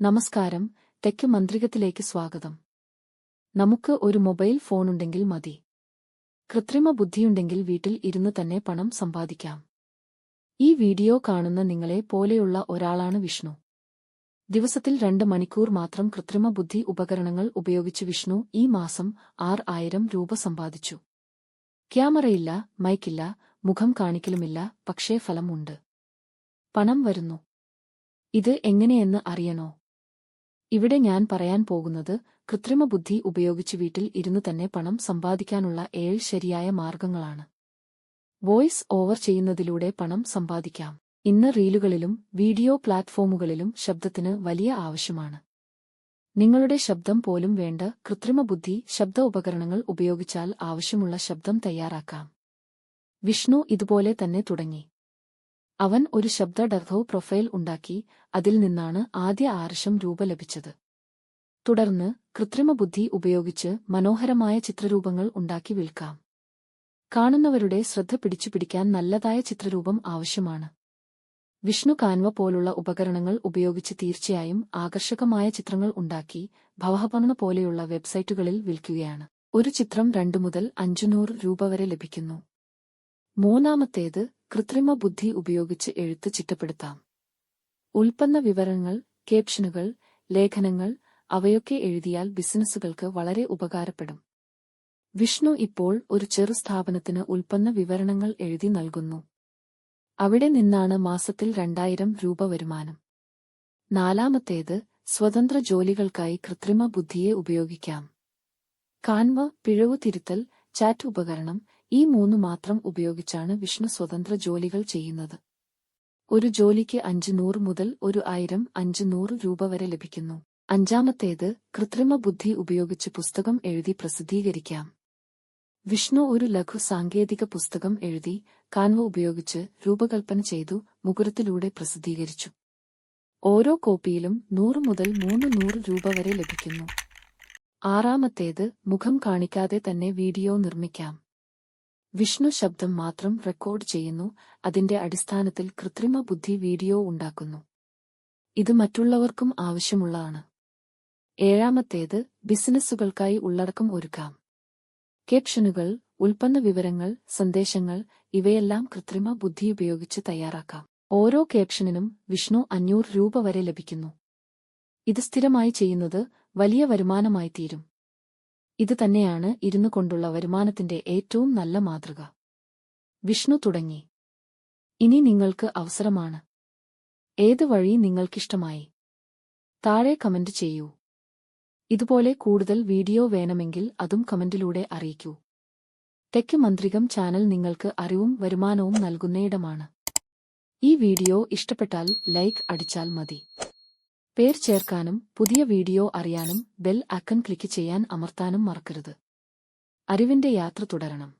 നമസ്കാരം. തെക്ക് മന്ത്രികത്തിലേക്ക് സ്വാഗതം. നമുക്ക് ഒരു മൊബൈൽ ഫോണുണ്ടെങ്കിൽ മതി. കൃത്രിമ ബുദ്ധിയുണ്ടെങ്കിൽ വീട്ടിൽ ഇരുന്ന് തന്നെ പണം സമ്പാദിക്കാം. ഈ വീഡിയോ കാണുന്ന നിങ്ങളെ പോലെയുള്ള ഒരാളാണ് വിഷ്ണു. ദിവസത്തിൽ രണ്ട് മണിക്കൂർ മാത്രം കൃത്രിമ ബുദ്ധി ഉപകരണങ്ങൾ ഉപയോഗിച്ച് വിഷ്ണു ഈ മാസം ആറ് ആയിരം രൂപ സമ്പാദിച്ചു. ക്യാമറയില്ല മൈക്കില്ല മുഖം കാണിക്കലുമില്ല പക്ഷേ ഫലമുണ്ട്. പണം വരുന്നു. ഇത് എങ്ങനെയെന്ന് അറിയണോ? ഇവിടെ ഞാൻ പറയാൻ പോകുന്നത് കൃത്രിമ ബുദ്ധി ഉപയോഗിച്ച് വീട്ടിൽ ഇരുന്നു തന്നെ പണം സമ്പാദിക്കാനുള്ള ഏഴ് ശരിയായ മാർഗങ്ങളാണ്. വോയിസ് ഓവർ ചെയ്യുന്നതിലൂടെ പണം സമ്പാദിക്കാം. ഇന്ന് റീലുകളിലും വീഡിയോ പ്ലാറ്റ്ഫോമുകളിലും ശബ്ദത്തിന് വലിയ ആവശ്യമാണ്. നിങ്ങളുടെ ശബ്ദം പോലും വേണ്ട കൃത്രിമ ബുദ്ധി ശബ്ദ ഉപകരണങ്ങൾ ഉപയോഗിച്ചാൽ ആവശ്യമുള്ള ശബ്ദം തയ്യാറാക്കാം. വിഷ്ണു ഇതുപോലെ തന്നെ തുടങ്ങി. അവൻ ഒരു ശബ്ദ പ്രൊഫൈൽ ഉണ്ടാക്കി അതിൽ നിന്നാണ് ആദ്യ ആർഷം രൂപ ലഭിച്ചത്. തുടർന്ന് കൃത്രിമ ബുദ്ധി ഉപയോഗിച്ച് മനോഹരമായ ചിത്രരൂപങ്ങൾ ഉണ്ടാക്കി വിൽക്കാം. കാണുന്നവരുടെ ശ്രദ്ധ പിടിച്ചുപിടിക്കാൻ നല്ലതായ ചിത്രരൂപം ആവശ്യമാണ്. വിഷ്ണു കാൻവ പോലുള്ള ഉപകരണങ്ങൾ ഉപയോഗിച്ച് തീർച്ചയായും ആകർഷകമായ ചിത്രങ്ങൾ ഉണ്ടാക്കി ഭവഹപണ പോലെയുള്ള വെബ്സൈറ്റുകളിൽ വിൽക്കുകയാണ്. ഒരു ചിത്രം രണ്ടു മുതൽ അഞ്ചുനൂറ് രൂപ വരെ ലഭിക്കുന്നു. മൂന്നാമത്തേത് കൃത്രിമ ബുദ്ധി ഉപയോഗിച്ച് എഴുത്ത് ചിട്ടപ്പെടുത്താം. ഉൽപ്പന്ന വിവരങ്ങൾ കേപ്ഷനുകൾ ലേഖനങ്ങൾ അവയൊക്കെ എഴുതിയാൽ ബിസിനസ്സുകൾക്ക് വളരെ ഉപകാരപ്പെടും. വിഷ്ണു ഇപ്പോൾ ഒരു ചെറു സ്ഥാപനത്തിന് ഉൽപ്പന്ന വിവരണങ്ങൾ എഴുതി നൽകുന്നു. അവിടെ നിന്നാണ് മാസത്തിൽ രണ്ടായിരം രൂപ വരുമാനം. നാലാമത്തേത് സ്വതന്ത്ര ജോലികൾക്കായി കൃത്രിമ ബുദ്ധിയെ ഉപയോഗിക്കാം. കാൻവ പിഴവു തിരുത്തൽ ചാറ്റ് ഉപകരണം ഈ മൂന്ന് മാത്രം ഉപയോഗിച്ചാണ് വിഷ്ണു സ്വതന്ത്ര ജോലികൾ ചെയ്യുന്നത്. ഒരു ജോലിക്ക് അഞ്ച് നൂറ് മുതൽ ഒരു ആയിരം അഞ്ച് നൂറ് രൂപ വരെ ലഭിക്കുന്നു. അഞ്ചാമത്തേത് കൃത്രിമ ബുദ്ധി ഉപയോഗിച്ച് പുസ്തകം എഴുതി പ്രസിദ്ധീകരിക്കാം. വിഷ്ണു ഒരു ലഘു സാങ്കേതിക പുസ്തകം എഴുതി കാൻവ ഉപയോഗിച്ച് രൂപകൽപ്പന ചെയ്തു മുകുരത്തിലൂടെ പ്രസിദ്ധീകരിച്ചു. ഓരോ കോപ്പിയിലും നൂറ് മുതൽ മൂന്ന് നൂറ് രൂപ വരെ ലഭിക്കുന്നു. ആറാമത്തേത് മുഖം കാണിക്കാതെ തന്നെ വീഡിയോ നിർമ്മിക്കാം. വിഷ്ണു ശബ്ദം മാത്രം റെക്കോർഡ് ചെയ്യുന്നു അതിന്റെ അടിസ്ഥാനത്തിൽ കൃത്രിമ ബുദ്ധി വീഡിയോ ഉണ്ടാക്കുന്നു. ഇത് മറ്റുള്ളവർക്കും ആവശ്യമുള്ളതാണ്. ഏഴാമത്തേത് ബിസിനസ്സുകൾക്കായി ഉള്ളടക്കം ഒരുക്കാം. കേപ്ഷനുകൾ ഉൽപ്പന്ന വിവരങ്ങൾ സന്ദേശങ്ങൾ ഇവയെല്ലാം കൃത്രിമ ബുദ്ധി ഉപയോഗിച്ച് തയ്യാറാക്കാം. ഓരോ കേപ്ഷനിനും വിഷ്ണു അഞ്ഞൂറ് രൂപ വരെ ലഭിക്കുന്നു. ഇത് സ്ഥിരമായി ചെയ്യുന്നത് വലിയ വരുമാനമായി തീരും ഇത് തന്നെയാണ് ഇരുന്നു കൊണ്ടുള്ള വരുമാനത്തിന്റെ ഏറ്റവും നല്ല മാതൃക. വിഷ്ണു തുടങ്ങി. ഇനി നിങ്ങൾക്ക് അവസരമാണ്. ഏത് വഴി നിങ്ങൾക്കിഷ്ടമായി? താഴെ കമന്റ് ചെയ്യൂ. ഇതുപോലെ കൂടുതൽ വീഡിയോ വേണമെങ്കിൽ അതും കമന്റിലൂടെ അറിയിക്കൂ. തെക്ക് മന്ത്രികം ചാനൽ നിങ്ങൾക്ക് അറിവും വരുമാനവും നൽകുന്നയിടമാണ് ഈ വീഡിയോ ഇഷ്ടപ്പെട്ടാൽ ലൈക്ക് അടിച്ചാൽ മതി. പേർ ചേർക്കാനും പുതിയ വീഡിയോ അറിയാനും ബെൽ ഐക്കൺ ക്ലിക്ക് ചെയ്യാൻ അമർത്താനും മറക്കരുത്. അറിവിന്റെ യാത്ര തുടരണം.